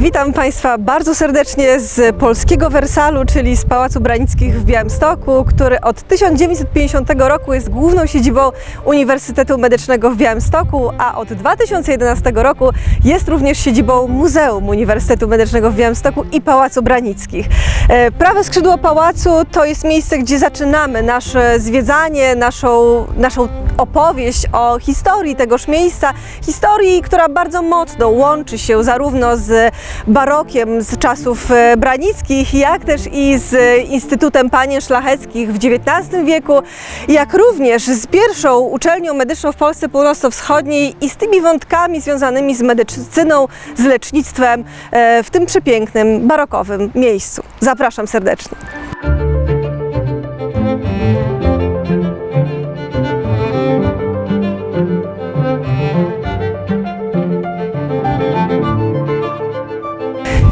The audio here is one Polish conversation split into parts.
Witam Państwa bardzo serdecznie z polskiego Wersalu, czyli z Pałacu Branickich w Białymstoku, który od 1950 roku jest główną siedzibą Uniwersytetu Medycznego w Białymstoku, a od 2011 roku jest również siedzibą Muzeum Uniwersytetu Medycznego w Białymstoku i Pałacu Branickich. E, Prawe skrzydło pałacu to jest miejsce, gdzie zaczynamy nasze zwiedzanie, naszą, naszą opowieść o historii tegoż miejsca, historii, która bardzo mocno łączy się zarówno z barokiem z czasów e, branickich, jak też i z Instytutem Panien Szlacheckich w XIX wieku, jak również z pierwszą uczelnią medyczną w Polsce Północno-Wschodniej i z tymi wątkami związanymi z medycyną, z lecznictwem e, w tym przepięknym, barokowym miejscu. Zapraszam serdecznie.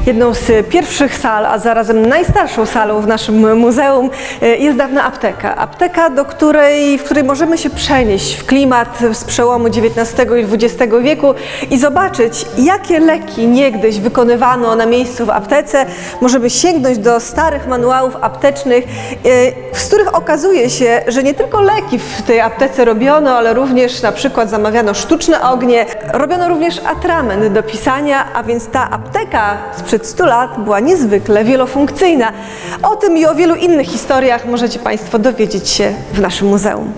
Jedną z pierwszych sal, a zarazem najstarszą salą w naszym muzeum e, jest dawna apteka. Apteka, do której, w której możemy się przenieść w klimat z przełomu XIX i XX wieku i zobaczyć, jakie leki niegdyś wykonywano na miejscu w aptece. Możemy sięgnąć do starych manuałów aptecznych, e, z których okazuje się, że nie tylko leki w tej aptece robiono, ale również na przykład zamawiano sztuczne ognie, robiono również atrament do pisania, a więc ta apteka sprzed 100 lat była niezwykle wielofunkcyjna. O tym i o wielu innych historiach możecie Państwo dowiedzieć się w naszym muzeum.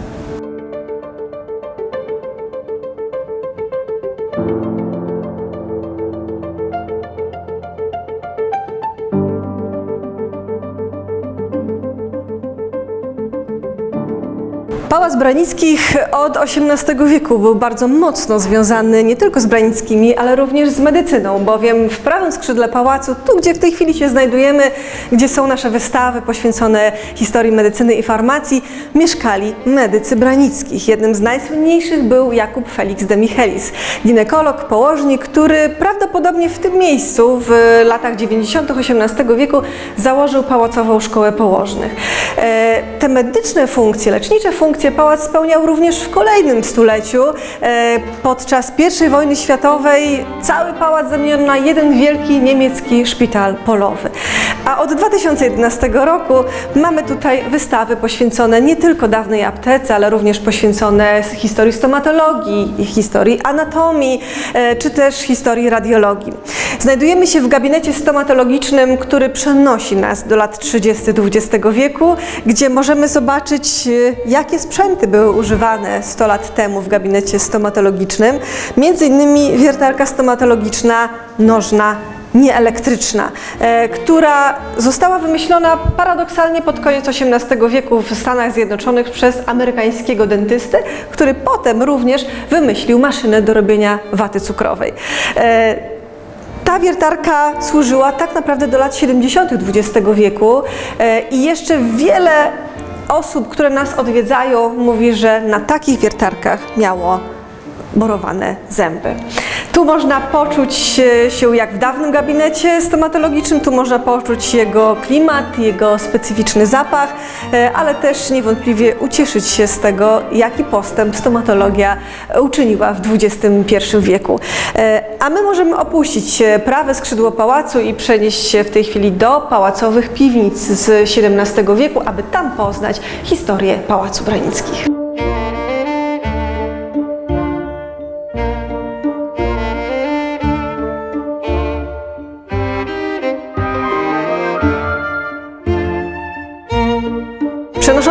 Pałac Branickich od XVIII wieku był bardzo mocno związany nie tylko z Branickimi, ale również z medycyną, bowiem w prawym skrzydle pałacu, tu gdzie w tej chwili się znajdujemy, gdzie są nasze wystawy poświęcone historii medycyny i farmacji, mieszkali medycy Branickich. Jednym z najsłynniejszych był Jakub Felix de Michelis, ginekolog, położnik, który prawdopodobnie w tym miejscu w latach 90. XVIII wieku założył Pałacową Szkołę Położnych. E, Te medyczne funkcje, lecznicze funkcje pałac spełniał również w kolejnym stuleciu. E, Podczas I wojny światowej cały pałac zamieniono na jeden wielki niemiecki szpital polowy. A od 2011 roku mamy tutaj wystawy poświęcone nie tylko dawnej aptece, ale również poświęcone historii stomatologii, historii anatomii, e, czy też historii radiologii. Znajdujemy się w gabinecie stomatologicznym, który przenosi nas do lat 30. XX wieku, gdzie możemy zobaczyć, e, jakie sprzęty były używane 100 lat temu w gabinecie stomatologicznym. Między innymi wiertarka stomatologiczna nożna nieelektryczna, e, która została wymyślona paradoksalnie pod koniec XVIII wieku w Stanach Zjednoczonych przez amerykańskiego dentystę, który potem również wymyślił maszynę do robienia waty cukrowej. E, ta wiertarka służyła tak naprawdę do lat 70. XX wieku e, i jeszcze wiele osób, które nas odwiedzają, mówi, że na takich wiertarkach miało borowane zęby. Tu można poczuć się jak w dawnym gabinecie stomatologicznym, tu można poczuć jego klimat, jego specyficzny zapach, e, ale też niewątpliwie ucieszyć się z tego, jaki postęp stomatologia uczyniła w XXI wieku. E, A my możemy opuścić e, prawe skrzydło pałacu i przenieść się w tej chwili do pałacowych piwnic z XVII wieku, aby tam poznać historię Pałacu Branickich.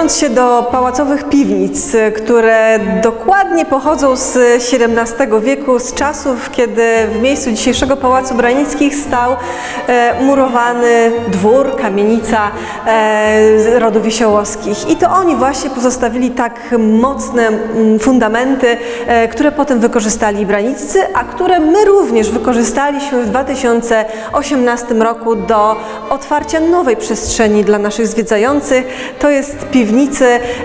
Przenosząc się do pałacowych piwnic, które dokładnie pochodzą z XVII wieku, z czasów, kiedy w miejscu dzisiejszego Pałacu Branickich stał e, murowany dwór, kamienica e, rodu Wiesiołowskich. I to oni właśnie pozostawili tak mocne mm, fundamenty, e, które potem wykorzystali braniccy, a które my również wykorzystaliśmy w 2018 roku do otwarcia nowej przestrzeni dla naszych zwiedzających. To jest piwnicy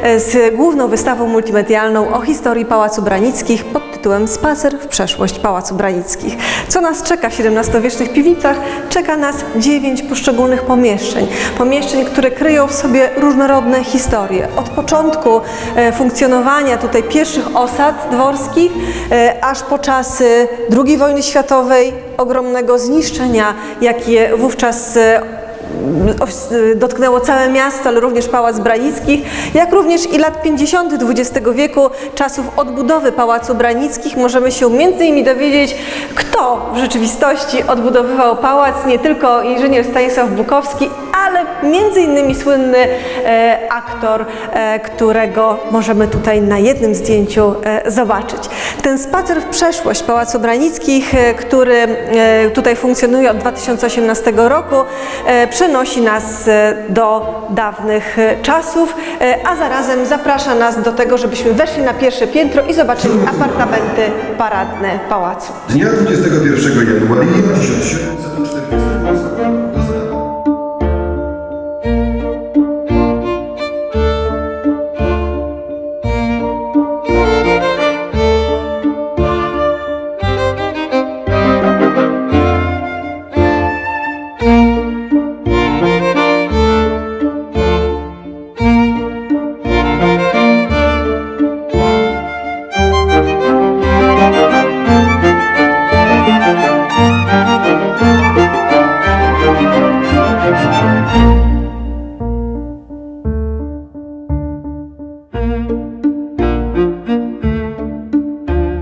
e, z główną wystawą multimedialną o historii Pałacu Branickich pod tytułem Spacer w przeszłość Pałacu Branickich. Co nas czeka w XVII-wiecznych piwnicach? Czeka nas dziewięć poszczególnych pomieszczeń. Pomieszczeń, które kryją w sobie różnorodne historie. Od początku e, funkcjonowania tutaj pierwszych osad dworskich, e, aż po czasy II wojny światowej, ogromnego zniszczenia, jakie wówczas dotknęło całe miasto, ale również Pałac Branickich, jak również i lat 50. XX wieku, czasów odbudowy Pałacu Branickich, możemy się między innymi dowiedzieć, kto w rzeczywistości odbudowywał pałac, nie tylko inżynier Stanisław Bukowski, ale między innymi słynny e, aktor, e, którego możemy tutaj na jednym zdjęciu e, zobaczyć. Ten spacer w przeszłość Pałacu Branickich, który tutaj funkcjonuje od 2018 roku, przenosi nas do dawnych czasów, a zarazem zaprasza nas do tego, żebyśmy weszli na pierwsze piętro i zobaczyli apartamenty paradne pałacu. Dnia 21 januaria 1748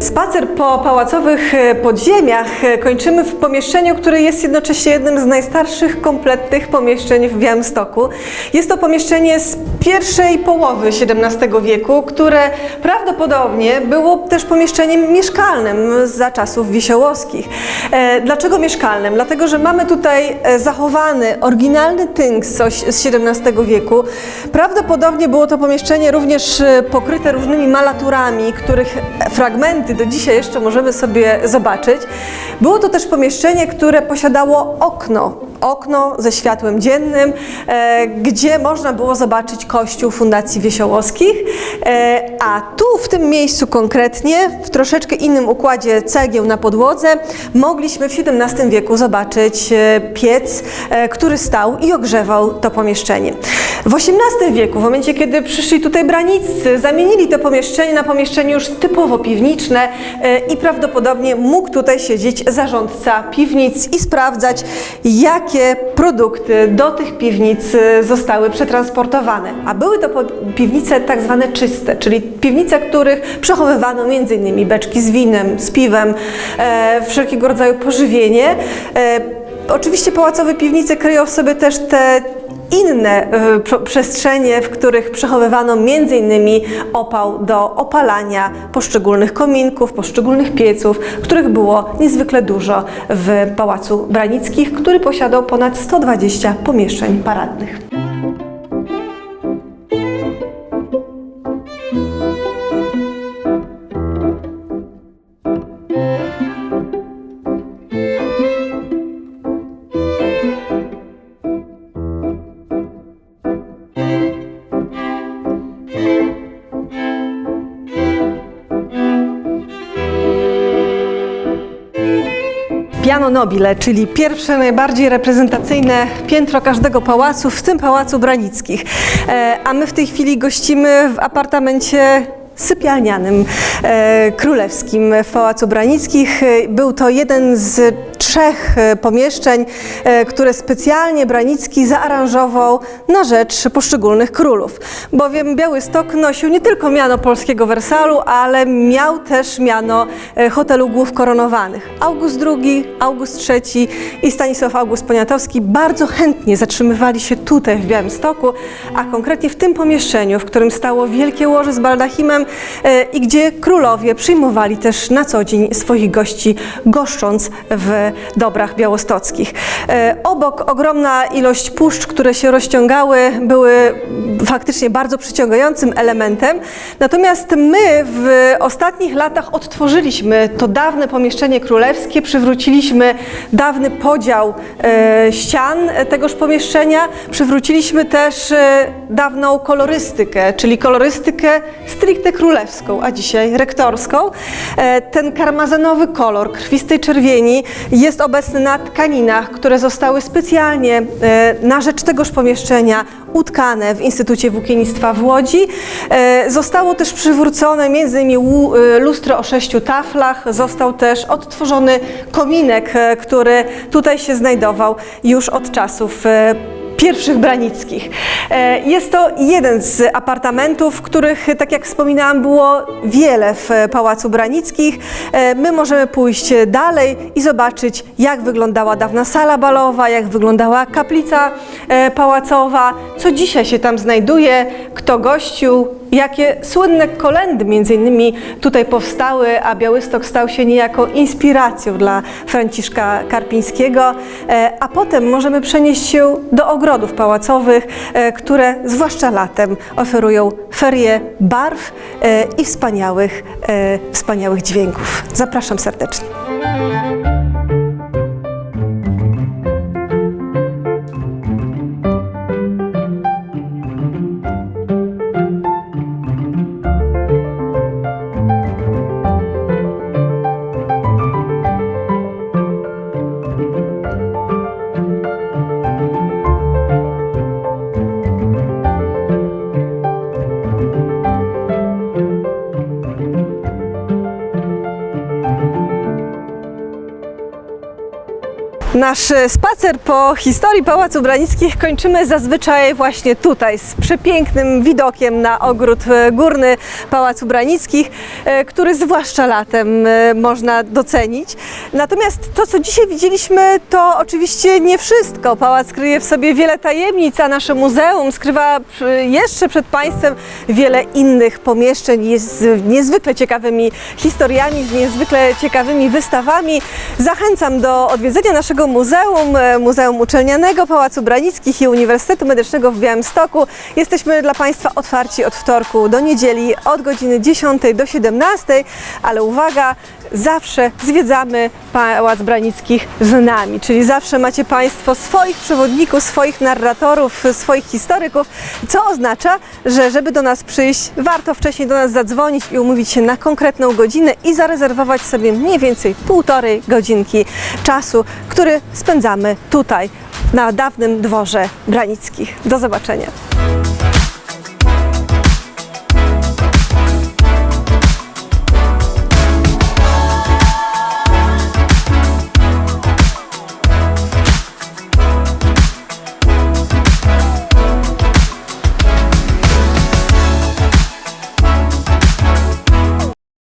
Spacer po pałacowych e, podziemiach e, kończymy w pomieszczeniu, które jest jednocześnie jednym z najstarszych kompletnych pomieszczeń w Białymstoku. Jest to pomieszczenie z pierwszej połowy XVII wieku, które prawdopodobnie było też pomieszczeniem mieszkalnym za czasów wiesiołowskich. E, Dlaczego mieszkalnym? Dlatego, że mamy tutaj zachowany oryginalny tynk z XVII wieku. Prawdopodobnie było to pomieszczenie również pokryte różnymi malaturami, których fragmenty do dzisiaj jeszcze możemy sobie zobaczyć. Było to też pomieszczenie, które posiadało okno, okno ze światłem dziennym, e, gdzie można było zobaczyć kościół Fundacji Wiesiołowskich, e, a tu w tym miejscu konkretnie, w troszeczkę innym układzie cegieł na podłodze, mogliśmy w XVII wieku zobaczyć e, piec, który stał i ogrzewał to pomieszczenie. W XVIII wieku, w momencie kiedy przyszli tutaj braniccy, zamienili to pomieszczenie na pomieszczenie już typowo piwniczne i prawdopodobnie mógł tutaj siedzieć zarządca piwnic i sprawdzać, jakie produkty do tych piwnic e, zostały przetransportowane. A były to piwnice tak zwane czyste, czyli piwnice, których przechowywano m.in. beczki z winem, z piwem, e, wszelkiego rodzaju pożywienie. Oczywiście pałacowe piwnice kryją w sobie też te inne e, prze- przestrzenie, w których przechowywano m.in. opał do opalania poszczególnych kominków, poszczególnych pieców, których było niezwykle dużo w Pałacu Branickich, który posiadał ponad 120 pomieszczeń paradnych. Nobile, czyli pierwsze, najbardziej reprezentacyjne piętro każdego pałacu, w tym Pałacu Branickich. E, a my w tej chwili gościmy w apartamencie sypialnianym e, królewskim w Pałacu Branickich. E, Był to jeden z trzech e, pomieszczeń, e, które specjalnie Branicki zaaranżował na rzecz poszczególnych królów. Bowiem Białystok nosił nie tylko miano polskiego Wersalu, ale miał też miano e, hotelu głów koronowanych. August II, August III i Stanisław August Poniatowski bardzo chętnie zatrzymywali się tutaj w Białymstoku, a konkretnie w tym pomieszczeniu, w którym stało wielkie łoże z baldachimem i gdzie królowie przyjmowali też na co dzień swoich gości, goszcząc w dobrach białostockich. E, Obok ogromna ilość puszcz, które się rozciągały, były faktycznie bardzo przyciągającym elementem. Natomiast my w ostatnich latach odtworzyliśmy to dawne pomieszczenie królewskie, przywróciliśmy dawny podział e, ścian tegoż pomieszczenia, przywróciliśmy też e, dawną kolorystykę, czyli kolorystykę stricte królewską, a dzisiaj rektorską. E, Ten karmazenowy kolor krwistej czerwieni jest obecny na tkaninach, które zostały specjalnie na rzecz tegoż pomieszczenia utkane w Instytucie Włókiennictwa w Łodzi. E, Zostało też przywrócone m.in. e, lustro o sześciu taflach, został też odtworzony kominek, e, który tutaj się znajdował już od czasów pierwszych branickich. E, Jest to jeden z apartamentów, których, tak jak wspominałam, było wiele w Pałacu Branickich. E, My możemy pójść dalej i zobaczyć, jak wyglądała dawna sala balowa, jak wyglądała kaplica e, pałacowa, co dzisiaj się tam znajduje, kto gościł, jakie słynne kolendy między innymi tutaj powstały, a Białystok stał się niejako inspiracją dla Franciszka Karpińskiego, E, a potem możemy przenieść się do ogrodów pałacowych, e, które zwłaszcza latem oferują ferie barw e, i wspaniałych, wspaniałych dźwięków. Zapraszam serdecznie. Nasz spacer po historii Pałacu Branickich kończymy zazwyczaj właśnie tutaj, z przepięknym widokiem na ogród e, górny Pałacu Branickich, e, który zwłaszcza latem e, można docenić. Natomiast to, co dzisiaj widzieliśmy, to oczywiście nie wszystko. Pałac kryje w sobie wiele tajemnic, a nasze muzeum skrywa przy- jeszcze przed Państwem wiele innych pomieszczeń z niezwykle ciekawymi historiami, z niezwykle ciekawymi wystawami. Zachęcam do odwiedzenia naszego muzeum, e, Muzeum Uczelnianego Pałacu Branickich i Uniwersytetu Medycznego w Białymstoku. Jesteśmy dla Państwa otwarci od wtorku do niedzieli od godziny 10 do 17, ale uwaga, zawsze zwiedzamy Pałac Branickich z nami, czyli zawsze macie Państwo swoich przewodników, swoich narratorów, swoich historyków, co oznacza, że żeby do nas przyjść, warto wcześniej do nas zadzwonić i umówić się na konkretną godzinę i zarezerwować sobie mniej więcej półtorej godzinki czasu, który spędzamy tutaj, na dawnym dworze Branickich. Do zobaczenia.